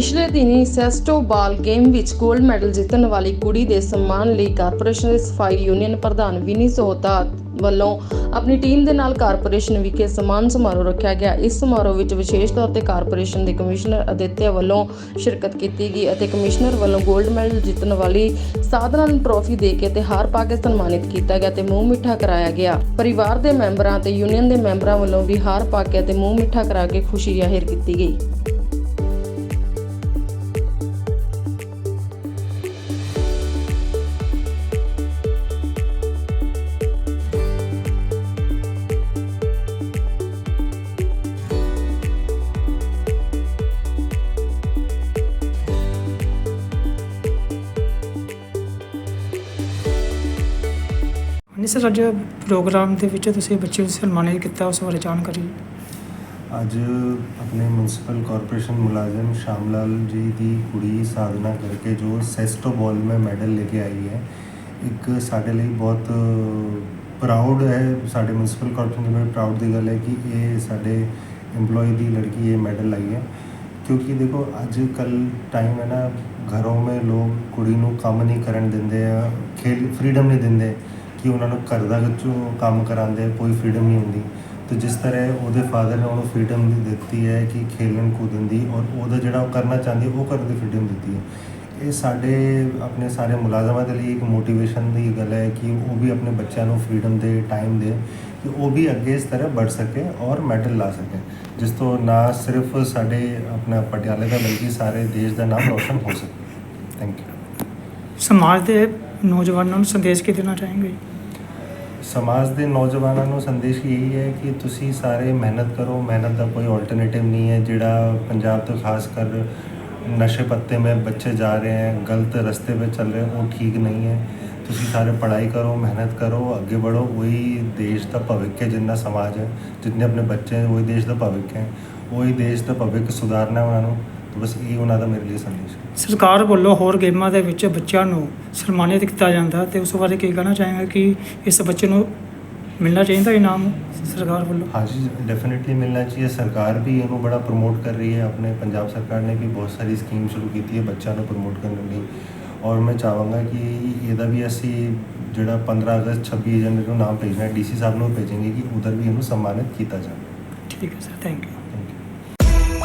ਪਿਛਲੇ ਦਿਨੀ ਸੈਸਟੋ ਬਾਲ ਗੇਮ ਵਿੱਚ 골ਡ ਮੈਡਲ ਜਿੱਤਣ ਵਾਲੀ ਕੁੜੀ ਦੇ ਸਨਮਾਨ ਲਈ ਕਾਰਪੋਰੇਸ਼ਨ ਦੇ ਸਫ਼ਾਈ ਯੂਨੀਅਨ ਪ੍ਰਧਾਨ ਵਿਨੀ ਸੋਹਤਾ ਵੱਲੋਂ ਆਪਣੀ ਟੀਮ ਦੇ ਨਾਲ ਕਾਰਪੋਰੇਸ਼ਨ ਵਿਖੇ ਸਨਮਾਨ ਸਮਾਰੋਹ ਰੱਖਿਆ ਗਿਆ। ਇਸ ਸਮਾਰੋਹ ਵਿੱਚ ਵਿਸ਼ੇਸ਼ ਤੌਰ ਤੇ ਕਾਰਪੋਰੇਸ਼ਨ ਦੇ ਕਮਿਸ਼ਨਰ ਅਦਿੱਤਿਆ ਵੱਲੋਂ ਸ਼ਿਰਕਤ ਕੀਤੀ ਗਈ ਅਤੇ ਕਮਿਸ਼ਨਰ ਵੱਲੋਂ 골ਡ ਮੈਡਲ ਜਿੱਤਣ ਵਾਲੀ ਸਾਧਨਾ ਨੂੰ ਟਰੋਫੀ ਦੇ ਕੇ ਤੇ ਹਾਰ ਪਾ ਕੇ ਸਨਮਾਨਿਤ ਕੀਤਾ ਗਿਆ ਤੇ ਮੂੰਹ ਮਿੱਠਾ ਕਰਾਇਆ ਗਿਆ। ਪਰਿਵਾਰ ਦੇ ਮੈਂਬਰਾਂ ਤੇ ਯੂਨੀਅਨ ਦੇ ਮੈਂਬਰਾਂ ਵੱਲੋਂ ਵੀ ਹਾਰ ਪਾ ਕੇ ਤੇ ਮੂੰਹ ਮਿੱਠਾ ਕਰਾ ਕੇ ਖੁਸ਼ੀ ਜ਼ਾਹਿਰ ਕੀਤੀ ਗਈ। ਨਹੀਂ ਸਰ, ਅੱਜ ਪ੍ਰੋਗਰਾਮ ਦੇ ਵਿੱਚ ਤੁਸੀਂ ਬੱਚੇ ਨੂੰ ਸਨਮਾਨਿਤ ਕੀਤਾ, ਉਸ ਬਾਰੇ ਜਾਣਕਾਰੀ। ਅੱਜ ਆਪਣੇ ਮਿਊਨਿਸਪਲ ਕਾਰਪੋਰੇਸ਼ਨ ਮੁਲਾਜ਼ਮ ਸ਼ਾਮਲਾਲ ਜੀ ਦੀ ਕੁੜੀ ਸਾਧਨਾ ਕਰਕੇ, ਜੋ ਸੈਸਟੋ ਬਾਲ ਮੈਂ ਮੈਡਲ ਲੈ ਕੇ ਆਈ ਹੈ, ਇੱਕ ਸਾਡੇ ਲਈ ਬਹੁਤ ਪ੍ਰਾਊਡ ਹੈ, ਸਾਡੇ ਮਿਊਨਿਸਪਲ ਕਾਰਪੋਰੇਸ਼ਨ ਦੇ ਪ੍ਰਾਊਡ ਦੀ ਗੱਲ ਹੈ ਕਿ ਇਹ ਸਾਡੇ एम्प्लॉय ਦੀ ਲੜਕੀ ਇਹ ਮੈਡਲ ਲਾਈ ਹੈ। ਕਿਉਂਕਿ ਦੇਖੋ, ਅੱਜ ਕੱਲ ਟਾਈਮ ਹੈ ਨਾ, ਘਰੋਂ ਮੇ ਲੋਕ ਕੁੜੀ ਨੂੰ ਕੰਮ ਨਹੀਂ ਕਰਨ ਦਿੰਦੇ ਆ ਖੇਲ ਫ੍ਰੀडम ਨਹੀਂ ਦਿੰਦੇ। ਕਿ ਉਹਨਾਂ ਨੂੰ ਘਰ ਦਾ ਵਿੱਚੋਂ ਕੰਮ ਕਰਾਉਂਦੇ ਕੋਈ ਫ੍ਰੀडम ਨਹੀਂ ਹੁੰਦੀ। ਤੇ ਜਿਸ ਤਰ੍ਹਾਂ ਉਹਦੇ ਫਾਦਰ ਨੇ ਉਹਨੂੰ ਫ੍ਰੀडम ਦਿੱਤੀ ਹੈ ਕਿ ਖੇਲਣ ਕੁੱਦਣ ਦੀ ਔਰ ਉਹਦਾ ਜਿਹੜਾ ਉਹ ਕਰਨਾ ਚਾਹੁੰਦੀ ਉਹ ਕਰਨ ਦੀ ਫ੍ਰੀडम ਦਿੱਤੀ ਹੈ। ਇਹ ਸਾਡੇ, ਆਪਣੇ ਸਾਰੇ ਮੁਲਾਜ਼ਮਾਂ ਦੇ ਲਈ ਇੱਕ ਮੋਟੀਵੇਸ਼ਨ ਦੀ ਗੱਲ ਹੈ ਕਿ ਉਹ ਵੀ ਆਪਣੇ ਬੱਚਿਆਂ ਨੂੰ ਫ੍ਰੀडम ਦੇ ਟਾਈਮ ਦੇ ਕਿ ਉਹ ਵੀ ਅੱਗੇ ਇਸ ਤਰ੍ਹਾਂ ਵੱਧ ਸਕੇ ਔਰ ਮੈਡਲ ਲਾ ਸਕੇ। ਜਿਸ ਤੋਂ ਨਾ ਸਿਰਫ ਸਾਡੇ, ਆਪਣਾ ਪਟਿਆਲੇ ਦਾ ਬਲਕਿ ਸਾਰੇ ਦੇਸ਼ ਦਾ ਨਾਮ ਰੋਸ਼ਨ ਹੋ ਸਕੇ। ਥੈਂਕ ਯੂ ਸਮਾਜ ਦੇ ਨੌਜਵਾਨਾਂ ਨੂੰ ਸੰਦੇਸ਼ ਕੀ ਦੇਣਾ ਚਾहेंगे ਸਮਾਜ ਦੇ ਨੌਜਵਾਨਾਂ ਨੂੰ ਸੰਦੇਸ਼ ਇਹੀ ਹੈ ਕਿ ਤੁਸੀਂ ਸਾਰੇ ਮਿਹਨਤ ਕਰੋ। ਮਿਹਨਤ ਦਾ ਕੋਈ ਆਲਟਰਨੇਟਿਵ ਨਹੀਂ ਹੈ। ਜਿਹੜਾ ਪੰਜਾਬ ਤੋਂ ਖਾਸ ਕਰ ਨਸ਼ੇ ਪੱਤੇ में ਬੱਚੇ ਜਾ ਰਹੇ ਹੈ, ਗਲਤ ਰਸਤੇ 'ਤੇ ਚੱਲ ਰਹੇ, ਉਹ ਠੀਕ ਨਹੀਂ ਹੈ। ਤੁਸੀਂ ਸਾਰੇ ਪੜ੍ਹਾਈ ਕਰੋ, ਮਿਹਨਤ ਕਰੋ, ਅੱਗੇ ਵਧੋ। ਉਹੀ ਦੇਸ਼ ਦਾ ਭਵਿੱਖ ਹੈ ਜਿੰਨਾ ਸਮਾਜ ਹੈ, ਜਿੰਨੇ ਆਪਣੇ ਬੱਚੇ ਹੈ, ਉਹੀ ਦੇਸ਼ ਦਾ ਭਵਿੱਖ ਹੈ। ਉਹੀ ਦੇਸ਼ ਦਾ ਭਵਿੱਖ ਸੁਧਾਰਨਾ ਉਹਨਾਂ ਨੂੰ। ਤੇ ਬਸ ਇਹ ਉਹਨਾਂ ਦਾ ਮੇਰੇ ਲਈ ਸੰਦੇਸ਼ ਹੈ। ਸਰਕਾਰ ਵੱਲੋਂ ਹੋਰ ਗੇਮਾਂ ਦੇ ਵਿੱਚ ਬੱਚਿਆਂ ਨੂੰ ਸਨਮਾਨਿਤ ਕੀਤਾ ਜਾਂਦਾ ਤੇ ਉਸ ਬਾਰੇ ਕੀ ਕਹਿਣਾ ਚਾਹਾਂਗੇ ਕਿ ਇਸ ਬੱਚੇ ਨੂੰ ਮਿਲਣਾ ਚਾਹੀਦਾ ਇਨਾਮ ਸਰਕਾਰ ਵੱਲੋਂ? ਹਾਂਜੀ ਡੈਫੀਨਿਟਲੀ ਮਿਲਣਾ ਚਾਹੀਏ ਸਰਕਾਰ ਵੀ ਇਹਨੂੰ ਬੜਾ ਪ੍ਰਮੋਟ ਕਰ ਰਹੀ ਹੈ। ਆਪਣੇ ਪੰਜਾਬ ਸਰਕਾਰ ਨੇ ਵੀ ਬਹੁਤ ਸਾਰੀ ਸਕੀਮ ਸ਼ੁਰੂ ਕੀਤੀ ਹੈ ਬੱਚਿਆਂ ਨੂੰ ਪ੍ਰਮੋਟ ਕਰਨ ਲਈ। ਔਰ ਮੈਂ ਚਾਹਾਂਗਾ ਕਿ ਇਹਦਾ ਵੀ ਅਸੀਂ ਜਿਹੜਾ 15 ਅਗਸਤ 26 ਜਨਵਰੀ ਨੂੰ ਨਾਮ ਭੇਜਣਾ ਡੀਸੀ ਸਾਹਿਬ ਨੂੰ ਭੇਜेंगे ਕਿ ਉਧਰ ਵੀ ਇਹਨੂੰ ਸਨਮਾਨਿਤ ਕੀਤਾ ਜਾਵੇ। ਠੀਕ ਹੈ ਸਰ ਥੈਂਕ ਯੂ